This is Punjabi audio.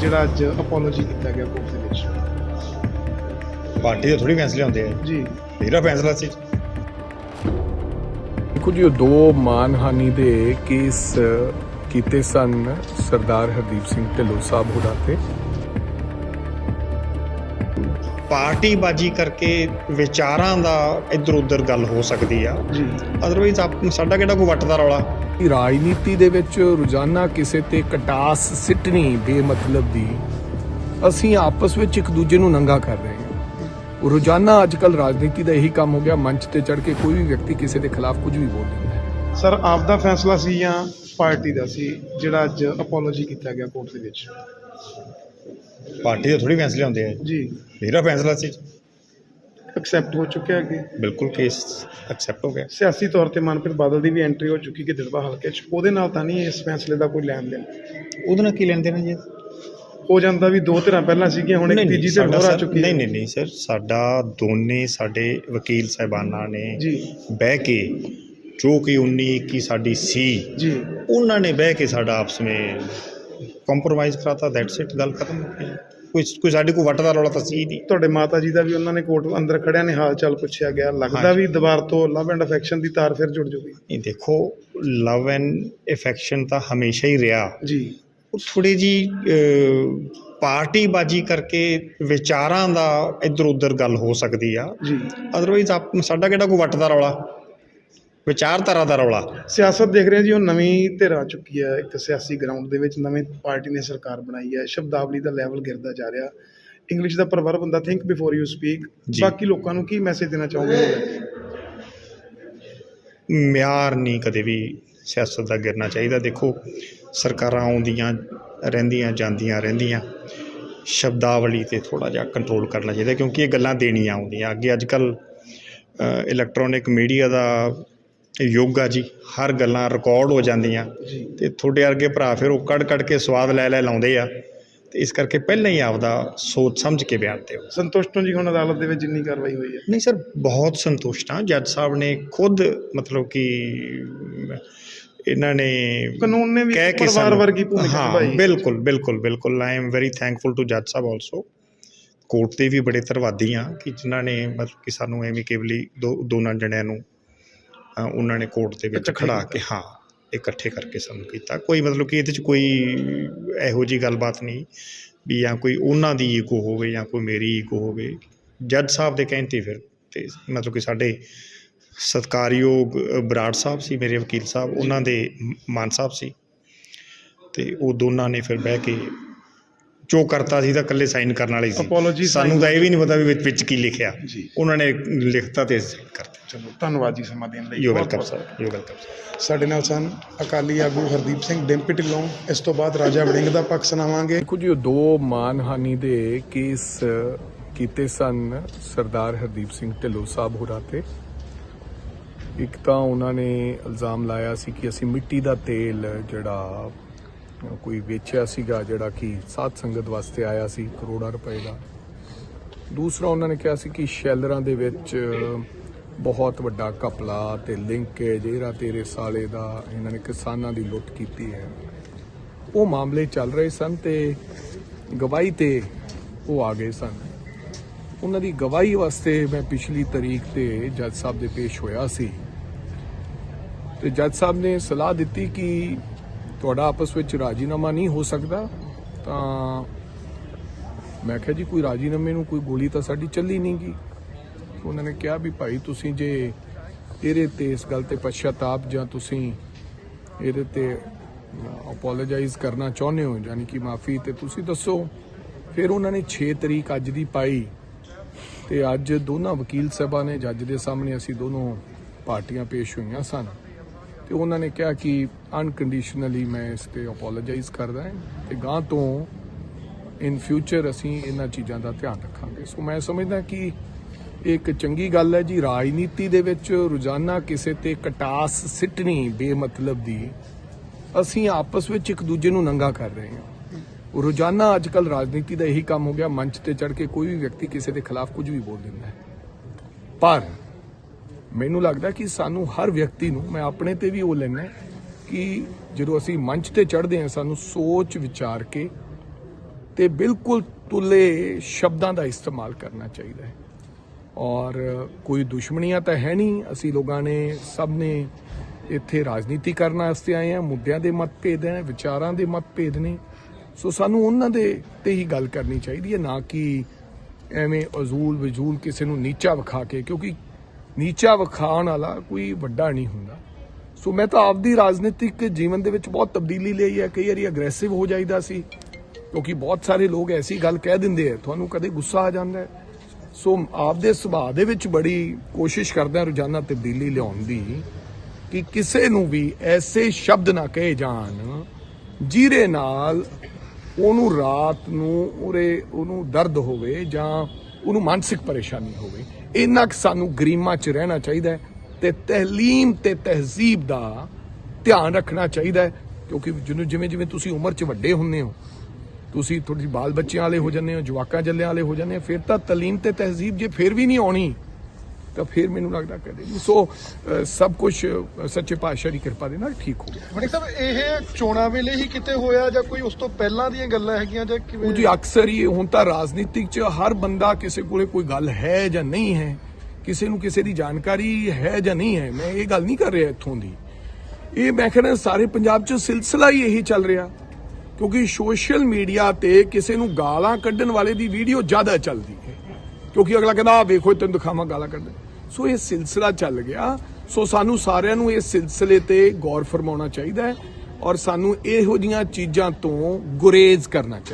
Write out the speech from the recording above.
ਜਿਹੜਾ ਅੱਜ ਅਪੋਲੋਜੀ ਕੀਤਾ ਗਿਆ ਕੋਰਟ ਦੇ ਵਿੱਚ। ਪਾਰਟੀ ਦੇ ਥੋੜੀ ਫੈਸਲੇ ਹੁੰਦੇ ਆ। ਜੀ। ਮੇਰਾ ਫੈਸਲਾ ਸੀ। ਦੇਖੋ ਜੀ ਉਹ ਦੋ ਮਾਨਹਾਨੀ ਦੇ ਕੇਸ ਕੀਤੇ ਸਨ ਸਰਦਾਰ ਹਰਦੀਪ ਸਿੰਘ ਢਿੱਲੋਂ ਸਾਹਿਬ ਹੋਰਾਂ ਤੇ। ਪਾਰਟੀ ਬਾਜੀ ਕਰਕੇ ਵਿਚਾਰਾਂ ਦਾ ਇੱਧਰ ਉੱਧਰ ਗੱਲ ਹੋ ਸਕਦੀ ਆ। ਜੀ। ਅਦਰਵਾਈਜ਼ ਸਾਡਾ ਕਿਹੜਾ ਕੋਈ ਵੱਟ ਦਾ ਰੌਲਾ ਰਾਜਨੀਤੀ ਦੇ ਵਿੱਚ ਰੋਜ਼ਾਨਾ ਕਿਸੇ ਤੇ ਕਟਾਸ ਸਿੱਟਣੀ ਬੇਮਤਲਬ ਦੀ ਅਸੀਂ ਆਪਸ ਵਿੱਚ ਇੱਕ ਦੂਜੇ ਨੂੰ ਨੰਗਾ ਕਰ ਰਹੇ ਹਾਂ। ਰੋਜ਼ਾਨਾ ਅੱਜਕੱਲ ਰਾਜਨੀਤੀ ਦਾ ਇਹੀ ਕੰਮ ਹੋ ਗਿਆ ਮੰਚ ਤੇ ਚੜ ਕੇ ਕੋਈ ਵੀ ਵਿਅਕਤੀ ਕਿਸੇ ਦੇ ਖਿਲਾਫ ਕੁਝ ਵੀ ਬੋਲ ਦਿੰਦਾ ਹੈ। ਸਰ ਆਪ ਦਾ ਫੈਸਲਾ ਸੀ ਜਾਂ ਪਾਰਟੀ ਦਾ ਸੀ ਜਿਹੜਾ ਅੱਜ ਅਪੋਲੋਜੀ ਕੀਤਾ ਗਿਆ ਕੋਰਟ ਦੇ ਵਿੱਚ? ਪਾਰਟੀ ਦੇ ਥੋੜੀ ਫੈਸਲੇ ਹੁੰਦੇ ਆ। ਜੀ। ਮੇਰਾ ਫੈਸਲਾ ਸੀ ਐਕਸੈਪਟ ਹੋ ਚੁੱਕਿਆ ਅੱਗੇ? ਬਿਲਕੁਲ ਕੇਸ ਐਕਸੈਪਟ ਹੋ ਗਿਆ। ਸਿਆਸੀ ਤੌਰ ਤੇ ਮਨਪ੍ਰੀਤ ਬਾਦਲ ਦੀ ਵੀ ਐਂਟਰੀ ਹੋ ਚੁੱਕੀ ਕਿ ਦਿਲਵਾ ਹਲਕੇ 'ਚ ਉਹਦੇ ਨਾਲ ਤਾਂ ਨਹੀਂ ਇਸ ਫੈਸਲੇ ਦਾ ਕੋਈ ਲੈਣ ਦੇਣ। ਉਹਦੇ ਨਾਲ ਕੀ ਲੈਣ ਦੇਣਾ ਜੀ? ਹੋ ਜਾਂਦਾ ਵੀ ਦੋ ਧਿਰਾਂ ਪਹਿਲਾਂ ਸੀਗੀਆਂ ਹੁਣ ਇੱਕ ਤੀਜੀ ਧਿਰ ਸਾਡਾ ਹੋਰ ਆ ਚੁੱਕੀ ਨਹੀਂ ਨਹੀਂ ਨਹੀਂ ਸਰ ਸਾਡਾ ਦੋਨੇ ਸਾਡੇ ਵਕੀਲ ਸਾਹਿਬਾਨਾਂ ਨੇ ਜੀ। ਬਹਿ ਕੇ ਜੋ ਕਿ 19 21 ਸਾਡੀ ਸੀ ਜੀ। ਉਹਨਾਂ ਨੇ ਬਹਿ ਕੇ ਸਾਡਾ ਆਪਸ ਵਿੱਚ ਕੰਪਰੋਮਾਈਜ਼ ਕਰਾਤਾ ਦੈਟਸ ਇਟ ਗੱਲ ਖਤਮ ਹੋ ਗਈ। ਕੋਈ ਕੋਈ ਸਾਡੇ ਕੋਈ ਵੱਟ ਦਾ ਰੌਲਾ ਤਾਂ ਸੀ ਨਹੀਂ। ਤੁਹਾਡੇ ਮਾਤਾ ਜੀ ਦਾ ਵੀ ਉਹਨਾਂ ਨੇ ਕੋਰਟ ਅੰਦਰ ਖੜਿਆ ਨੇ ਹਾਲ ਚਾਲ ਪੁੱਛਿਆ ਗਿਆ। ਲੱਗਦਾ। ਵੀ ਦੁਬਾਰ ਤੋਂ ਲਵ ਐਂਡ ਅਫੈਕਸ਼ਨ ਦੀ ਤਾਰ ਫਿਰ ਜੁੜ ਜੂਗੀ। ਇਹ ਦੇਖੋ ਲਵ ਐਂਡ ਅਫੈਕਸ਼ਨ ਤਾਂ ਹਮੇਸ਼ਾ ਹੀ ਰਿਹਾ। ਜੀ। ਉਹ ਥੋੜੀ ਜੀ ਪਾਰਟੀ ਬਾਜੀ ਕਰਕੇ ਵਿਚਾਰਾਂ ਦਾ ਇੱਧਰ ਉੱਧਰ ਗੱਲ ਹੋ ਸਕਦੀ ਆ। ਜੀ। ਅਦਰਵਾਈਜ਼ ਸਾਡਾ ਕਿਹੜਾ ਕੋਈ ਵੱਟ ਦਾ ਰੌਲਾ? ਵਿਚਾਰਧਾਰਾ ਦਾ ਰੌਲਾ? ਸਿਆਸਤ ਦੇਖ ਰਹੇ ਜੀ ਉਹ ਨਵੀਂ ਧਿਰ ਆ ਚੁੱਕੀ ਹੈ ਇੱਕ ਸਿਆਸੀ ਗਰਾਊਂਡ ਦੇ ਵਿੱਚ ਨਵੀਂ ਪਾਰਟੀ ਨੇ ਸਰਕਾਰ ਬਣਾਈ ਹੈ ਸ਼ਬਦਾਵਲੀ ਦਾ ਲੈਵਲ ਗਿਰਦਾ ਜਾ ਰਿਹਾ। ਇੰਗਲਿਸ਼ ਦਾ ਪ੍ਰਵਰਬ ਹੁੰਦਾ ਥਿੰਕ ਬਿਫੋਰ ਯੂ ਸਪੀਕ। ਬਾਕੀ ਲੋਕਾਂ ਨੂੰ ਕੀ ਮੈਸੇਜ ਦੇਣਾ ਚਾਹੋਗੇ? ਮਿਆਰ ਨਹੀਂ ਕਦੇ ਵੀ ਸਿਆਸਤ ਦਾ ਗਿਰਨਾ ਚਾਹੀਦਾ। ਦੇਖੋ ਸਰਕਾਰਾਂ ਆਉਂਦੀਆਂ ਰਹਿੰਦੀਆਂ ਜਾਂਦੀਆਂ ਰਹਿੰਦੀਆਂ। ਸ਼ਬਦਾਵਲੀ ਤੇ ਥੋੜਾ ਜਿਹਾ ਕੰਟਰੋਲ ਕਰਨਾ ਚਾਹੀਦਾ ਕਿਉਂਕਿ ਇਹ ਗੱਲਾਂ ਦੇਣੀਆਂ ਆਉਂਦੀਆਂ। ਅੱਗੇ ਅੱਜ ਕੱਲ ਇਲੈਕਟ੍ਰੋਨਿਕ ਮੀਡੀਆ ਦਾ ਯੁੱਗ ਆ ਜੀ ਹਰ ਗੱਲਾਂ ਰਿਕਾਰਡ ਹੋ ਜਾਂਦੀਆਂ। ਤੇ ਤੁਹਾਡੇ ਵਰਗੇ ਭਰਾ ਫਿਰ ਉਹ ਕੱਢ ਕੱਢ ਕੇ ਸਵਾਦ ਲੈ ਲੈ ਲਾਉਂਦੇ ਆ। ਤੇ ਇਸ ਕਰਕੇ ਪਹਿਲਾਂ ਹੀ ਆਪਦਾ ਸੋਚ ਸਮਝ ਕੇ ਬਿਆਨ ਦਿਓ। ਸੰਤੁਸ਼ਟ ਹੋ ਜੀ ਹੁਣ ਅਦਾਲਤ ਦੇ ਵਿੱਚ ਜਿੰਨੀ ਕਾਰਵਾਈ ਹੋਈ ਹੈ? ਨਹੀਂ ਸਰ ਬਹੁਤ ਸੰਤੁਸ਼ਟ ਹਾਂ। ਜੱਜ ਸਾਹਿਬ ਨੇ ਖੁਦ ਮਤਲਬ ਕਿ ਇਹਨਾਂ ਨੇ ਕਾਨੂੰਨ ਨੇ ਵੀ ਪਰਿਵਾਰ ਵਰਗੀ ਭੂਮਿਕਾ ਹਾਂ ਨਿਭਾਈ। ਬਿਲਕੁਲ ਬਿਲਕੁਲ ਬਿਲਕੁਲ। I am very thankful to ਜੱਜ ਸਾਹਿਬ ਆਲਸੋ ਕੋਰਟ ਦੇ ਵੀ ਬੜੇ ਧੰਨਵਾਦੀ ਹਾਂ ਕਿ ਜਿਨ੍ਹਾਂ ਨੇ ਮਤਲਬ ਕਿ ਸਾਨੂੰ ਐਮੀਕੇਬਲੀ ਦੋ ਦੋਨਾਂ ਜਣਿਆਂ ਨੂੰ ਉਹਨਾਂ ਨੇ ਕੋਰਟ ਦੇ ਵਿੱਚ ਖੜਾ। ਕੇ ਹਾਂ ਇਕੱਠੇ ਕਰਕੇ ਸਾਨੂੰ ਕੀਤਾ। ਕੋਈ ਮਤਲਬ ਕਿ ਇਹਦੇ 'ਚ ਕੋਈ ਇਹੋ ਜੀ ਗੱਲਬਾਤ ਨਹੀਂ ਵੀ ਜਾਂ ਕੋਈ ਉਹਨਾਂ ਦੀ ਈਗੋ ਹੋਵੇ ਜਾਂ ਕੋਈ ਮੇਰੀ ਈਗੋ ਹੋਵੇ। ਜੱਜ ਸਾਹਿਬ ਦੇ ਕਹਿਣ ਤੇ ਫਿਰ ਤੇ ਮਤਲਬ ਕਿ ਸਾਡੇ ਸਤਕਾਰਯੋਗ ਬਰਾੜ ਸਾਹਿਬ ਸੀ ਮੇਰੇ ਵਕੀਲ ਸਾਹਿਬ ਉਹਨਾਂ ਦੇ ਮਾਨ ਸਾਹਿਬ ਸੀ। ਤੇ ਉਹ ਦੋਨਾਂ ਨੇ ਫਿਰ ਬਹਿ ਕੇ ਜੋ ਕਰਤਾ ਸੀ ਤਾਂ ਇਕੱਲੇ ਸਾਈਨ ਕਰਨ ਵਾਲੇ ਸੀ। Apology ਸਾਨੂੰ ਤਾਂ ਇਹ ਵੀ ਨਹੀਂ ਪਤਾ ਵੀ ਵਿੱਚ ਵਿੱਚ ਕੀ ਲਿਖਿਆ। ਜੀ। ਉਹਨਾਂ ਨੇ ਲਿਖਤਾ ਤੇ ਸਾਈਨ ਕਰਤਾ। ਚਲੋ ਧੰਨਵਾਦ ਜੀ ਸਮਾਂ ਦੇਣ ਲਈ। ਯੂ ਬਹੁਤ- ਵੈਲਕਮ ਬਹੁਤ। ਸਰ ਯੂ ਵੈਲਕਮ ਸਰ ਸਾਡੇ ਨਾਲ ਸਨ ਅਕਾਲੀ ਆਗੂ ਹਰਦੀਪ ਸਿੰਘ ਡਿੰਪੀ ਢਿੱਲੋਂ। ਇਸ ਤੋਂ ਬਾਅਦ ਰਾਜਾ ਵੜਿੰਗ ਦਾ ਪੱਖ ਸੁਣਾਵਾਂਗੇ। ਦੇਖੋ ਜੀ ਉਹ ਦੋ ਮਾਨਹਾਨੀ ਦੇ ਕੇਸ ਕੀਤੇ ਸਨ ਸਰਦਾਰ ਹਰਦੀਪ ਸਿੰਘ ਢਿੱਲੋਂ ਸਾਹਿਬ ਹੋਰਾਂ ਤੇ। ਇੱਕ ਤਾਂ ਉਹਨਾਂ ਨੇ ਇਲਜ਼ਾਮ ਲਾਇਆ ਸੀ ਕਿ ਅਸੀਂ ਮਿੱਟੀ ਦਾ ਤੇਲ ਜਿਹੜਾ ਕੋਈ ਵੇਚਿਆ ਸੀਗਾ ਜਿਹੜਾ ਕਿ ਸਾਧ ਸੰਗਤ ਵਾਸਤੇ ਆਇਆ ਸੀ ਕਰੋੜਾਂ ਰੁਪਏ ਦਾ। ਦੂਸਰਾ ਉਹਨਾਂ ਨੇ ਕਿਹਾ ਸੀ ਕਿ ਸ਼ੈਲਰਾਂ ਦੇ ਵਿੱਚ ਬਹੁਤ ਵੱਡਾ ਕਪਲਾ ਤੇ ਲਿੰਕੇਜ ਇਹਰਾ ਤੇਰੇ ਸਾਲੇ ਦਾ, ਇਹਨਾਂ ਨੇ ਕਿਸਾਨਾਂ ਦੀ ਲੁੱਟ ਕੀਤੀ ਹੈ। ਉਹ ਮਾਮਲੇ ਚੱਲ ਰਹੇ ਸਨ ਤੇ ਗਵਾਹੀ ਤੇ ਉਹ ਆ ਗਏ ਸਨ। ਉਹਨਾਂ ਦੀ ਗਵਾਹੀ ਵਾਸਤੇ ਮੈਂ ਪਿਛਲੀ ਤਰੀਕ ਤੇ ਜੱਜ ਸਾਹਿਬ ਦੇ ਪੇਸ਼ ਹੋਇਆ ਸੀ। ਤੇ ਜੱਜ ਸਾਹਿਬ ਨੇ ਸਲਾਹ ਦਿੱਤੀ ਕਿ ਤੁਹਾਡਾ ਆਪਸ ਵਿੱਚ ਰਾਜੀਨਾਮਾ ਨਹੀਂ ਹੋ ਸਕਦਾ, ਤਾਂ ਮੈਂ ਕਿਹਾ ਜੀ, ਕੋਈ ਰਾਜੀਨਾਮੇ ਨੂੰ ਕੋਈ ਗੋਲੀ ਤਾਂ ਸਾਡੀ ਚੱਲੀ ਨਹੀਂ ਗੀ ਉਹਨਾਂ ਨੇ ਕਿਹਾ ਵੀ ਭਾਈ ਤੁਸੀਂ ਜੇ ਇਹਦੇ ਤੇ ਇਸ ਗੱਲ ਤੇ ਪਛਤਾਪ ਜਾਂ ਤੁਸੀਂ ਇਹਦੇ ਤੇ ਅਪੋਲੋਜਾਈਜ਼ ਕਰਨਾ ਚਾਹੁੰਦੇ ਹੋ, ਯਾਨੀ ਕਿ ਮਾਫੀ, ਤੇ ਤੁਸੀਂ ਦੱਸੋ। ਫਿਰ ਉਹਨਾਂ ਨੇ 6 ਤਰੀਕ ਅੱਜ ਦੀ ਪਾਈ ਤੇ ਅੱਜ ਦੋਨਾਂ ਵਕੀਲ ਸਾਹਿਬਾਂ ਨੇ, ਜੱਜ ਦੇ ਸਾਹਮਣੇ ਅਸੀਂ ਦੋਨੋਂ ਪਾਰਟੀਆਂ ਪੇਸ਼ ਹੋਈਆਂ ਸਨ। ਤੇ ਉਹਨਾਂ ਨੇ ਕਿਹਾ ਕਿ ਅਨਕੰਡੀਸ਼ਨਲੀ ਮੈਂ ਇਸ ਤੇ ਅਪੋਲੋਜਾਈਜ਼ ਕਰਦਾ ਹਾਂ ਤੇ ਗਾਂ ਤੋਂ ਇਨ ਫਿਊਚਰ ਅਸੀਂ ਇਹਨਾਂ ਚੀਜ਼ਾਂ ਦਾ ਧਿਆਨ ਰੱਖਾਂਗੇ। ਸੋ ਮੈਂ ਸਮਝਦਾ ਕਿ ਇਹ ਇੱਕ ਚੰਗੀ ਗੱਲ ਹੈ ਜੀ, ਰਾਜਨੀਤੀ ਦੇ ਵਿੱਚ ਰੋਜ਼ਾਨਾ ਕਿਸੇ ਤੇ ਕਟਾਸ ਸਿੱਟਣੀ ਬੇਮਤਲਬ ਦੀ ਅਸੀਂ ਆਪਸ ਵਿੱਚ ਇੱਕ ਦੂਜੇ ਨੂੰ ਨੰਗਾ ਕਰ ਰਹੇ ਹਾਂ। ਰੋਜ਼ਾਨਾ ਅੱਜਕੱਲ ਰਾਜਨੀਤੀ ਦਾ ਇਹੀ ਕੰਮ ਹੋ ਗਿਆ, ਮੰਚ ਤੇ ਚੜ ਕੇ ਕੋਈ ਵੀ ਵਿਅਕਤੀ ਕਿਸੇ ਦੇ ਖਿਲਾਫ ਕੁਝ ਵੀ ਬੋਲ ਦਿੰਦਾ ਹੈ। ਪਰ ਮੈਨੂੰ ਲੱਗਦਾ ਕਿ ਸਾਨੂੰ ਹਰ ਵਿਅਕਤੀ ਨੂੰ, ਮੈਂ ਆਪਣੇ ਤੇ ਵੀ ਉਹ ਲੈਣਾ ਕਿ ਜਦੋਂ ਅਸੀਂ ਮੰਚ ਤੇ ਚੜ੍ਹਦੇ ਹਾਂ, ਸਾਨੂੰ ਸੋਚ ਵਿਚਾਰ ਕੇ ਤੇ ਬਿਲਕੁਲ ਤੁਲੇ ਸ਼ਬਦਾਂ ਦਾ ਇਸਤੇਮਾਲ ਕਰਨਾ ਚਾਹੀਦਾ ਹੈ। ਔਰ ਕੋਈ ਦੁਸ਼ਮਣੀਆਂ ਤਾਂ ਹੈ ਨਹੀਂ। ਅਸੀਂ ਲੋਕਾਂ ਨੇ ਸਭ ਨੇ ਇੱਥੇ ਰਾਜਨੀਤੀ ਕਰਨ ਵਾਸਤੇ ਆਏ ਆ ਮੁੱਦਿਆਂ ਦੇ ਮਤਭੇਦ ਹੈ, ਵਿਚਾਰਾਂ ਦੇ ਮਤਭੇਦ ਨੇ ਸੋ ਸਾਨੂੰ ਉਹਨਾਂ ਦੇ ਤੇ ਹੀ ਗੱਲ ਕਰਨੀ ਚਾਹੀਦੀ ਹੈ, ਨਾ ਕਿ ਐਵੇਂ ਅਜ਼ੂਲ ਵਜੂਲ ਕਿਸੇ ਨੂੰ ਨੀਚਾ ਵਿਖਾ ਕੇ, ਕਿਉਂਕਿ ਨੀਚਾ ਵਿਖਾਉਣ ਵਾਲਾ ਕੋਈ ਵੱਡਾ ਨਹੀਂ ਹੁੰਦਾ। ਸੋ ਮੈਂ ਤਾਂ ਆਪਦੀ ਰਾਜਨੀਤਿਕ ਜੀਵਨ ਦੇ ਵਿੱਚ ਬਹੁਤ ਤਬਦੀਲੀ ਲਈ ਹੈ। ਕਈ ਵਾਰੀ ਅਗਰੈਸਿਵ ਹੋ ਜਾਈਦਾ ਸੀ, ਕਿਉਂਕਿ ਬਹੁਤ ਸਾਰੇ ਲੋਕ ਐਸੀ ਗੱਲ ਕਹਿ ਦਿੰਦੇ ਆ, ਤੁਹਾਨੂੰ ਕਦੇ ਗੁੱਸਾ ਆ ਜਾਂਦਾ ਹੈ। ਸੋ ਆਪਦੇ ਸੁਭਾਅ ਦੇ ਵਿੱਚ ਬੜੀ ਕੋਸ਼ਿਸ਼ ਕਰਦਾ ਰੋਜ਼ਾਨਾ ਤਬਦੀਲੀ ਲਿਆਉਣ ਦੀ ਕਿ ਕਿਸੇ ਨੂੰ ਵੀ ਐਸੇ ਸ਼ਬਦ ਨਾ ਕਹੇ ਜਾਣ, ਜਿਹਦੇ ਨਾਲ ਉਹਨੂੰ ਰਾਤ ਨੂੰ ਉਹਰੇ ਉਹਨੂੰ ਦਰਦ ਹੋਵੇ ਜਾਂ ਉਹਨੂੰ ਮਾਨਸਿਕ ਪਰੇਸ਼ਾਨੀ ਹੋਵੇ। ਇੰਨਾ ਕੁ ਸਾਨੂੰ ਗਰੀਮਾ 'ਚ ਰਹਿਣਾ ਚਾਹੀਦਾ ਹੈ ਤੇ ਤਹਲੀਮ ਤੇ ਤਹਿਜ਼ੀਬ ਦਾ ਧਿਆਨ ਰੱਖਣਾ ਚਾਹੀਦਾ ਹੈ, ਕਿਉਂਕਿ ਜਿਹਨੂੰ ਜਿਵੇਂ ਜਿਵੇਂ ਤੁਸੀਂ ਉਮਰ 'ਚ ਵੱਡੇ ਹੁੰਦੇ ਹੋ, ਤੁਸੀਂ ਥੋੜੀ ਬਾਲ ਬੱਚਿਆਂ ਵਾਲੇ ਹੋ ਜਾਂਦੇ ਹੋ, ਜਵਾਕਾਂ ਜੱਲਿਆਂ ਵਾਲੇ ਹੋ ਜਾਂਦੇ ਹੋ, ਫਿਰ ਤਾਂ ਤਲੀਮ ਤੇ ਤਹਿਜ਼ੀਬ ਜੇ ਫਿਰ ਵੀ ਨਹੀਂ ਆਉਣੀ ਤਾਂ ਫਿਰ ਮੈਨੂੰ ਲੱਗਦਾ ਕਦੇ ਨਹੀਂ। ਸੋ ਸਭ ਕੁਝ ਸੱਚੇ ਪਾਤਸ਼ਾਹ ਦੀ ਕਿਰਪਾ ਦੇ ਨਾਲ ਠੀਕ ਹੋ ਗਿਆ। ਵੜਿੰਗ ਸਾਹਿਬ ਇਹ ਚੋਣਾਂ ਵੇਲੇ ਹੀ ਕਿਤੇ ਹੋਇਆ ਜਾਂ ਕੋਈ ਉਸ ਤੋਂ ਪਹਿਲਾਂ ਦੀਆਂ ਗੱਲਾਂ ਹੈਗੀਆਂ ਜਾਂ ਉਹ ਕਿਵੇਂ ਜੀ ਅਕਸਰ ਹੀ ਹੁਣ ਤਾਂ ਰਾਜਨੀਤਿਕ 'ਚ ਹਰ ਬੰਦਾ ਕਿਸੇ ਕੋਲੇ ਕੋਈ ਗੱਲ ਹੈ ਜਾਂ ਨਹੀਂ ਹੈ ਕਿਸੇ ਨੂੰ ਕਿਸੇ ਦੀ ਜਾਣਕਾਰੀ ਹੈ ਜਾਂ ਨਹੀਂ ਹੈ। ਮੈਂ ਇਹ ਗੱਲ ਨਹੀਂ ਕਰ ਰਿਹਾ ਇੱਥੋਂ ਦੀ। ਇਹ ਮੈਂ ਕਹਿੰਦਾ ਸਾਰੇ ਪੰਜਾਬ 'ਚ ਸਿਲਸਿਲਾ ਹੀ ਇਹੀ ਚੱਲ ਰਿਹਾ ਕਿਉਂਕਿ ਸੋਸ਼ਲ ਮੀਡੀਆ ਤੇ ਕਿਸੇ ਨੂੰ ਗਾਲਾਂ ਕੱਢਣ ਵਾਲੇ ਦੀ ਵੀਡੀਓ ਜ਼ਿਆਦਾ ਚੱਲਦੀ ਹੈ। ਕਿਉਂਕਿ ਅਗਲਾ ਕਹਿੰਦਾ ਆ ਵੇਖੋ ਤੈਨੂੰ ਦਿਖਾਵਾਂ, ਗਾਲਾਂ ਕੱਢਣ ਸੋ ਇਹ ਸਿਲਸਿਲਾ ਚੱਲ ਗਿਆ। ਸੋ ਸਾਨੂੰ ਸਾਰਿਆਂ ਨੂੰ ਇਸ ਸਿਲਸਿਲੇ ਤੇ ਗੌਰ ਫਰਮਾਉਣਾ ਚਾਹੀਦਾ ਹੈ ਔਰ ਸਾਨੂੰ ਇਹੋ ਜੀਆਂ ਚੀਜ਼ਾਂ ਤੋਂ ਗੁਰੇਜ਼ ਕਰਨਾ ਚਾਹੀਦਾ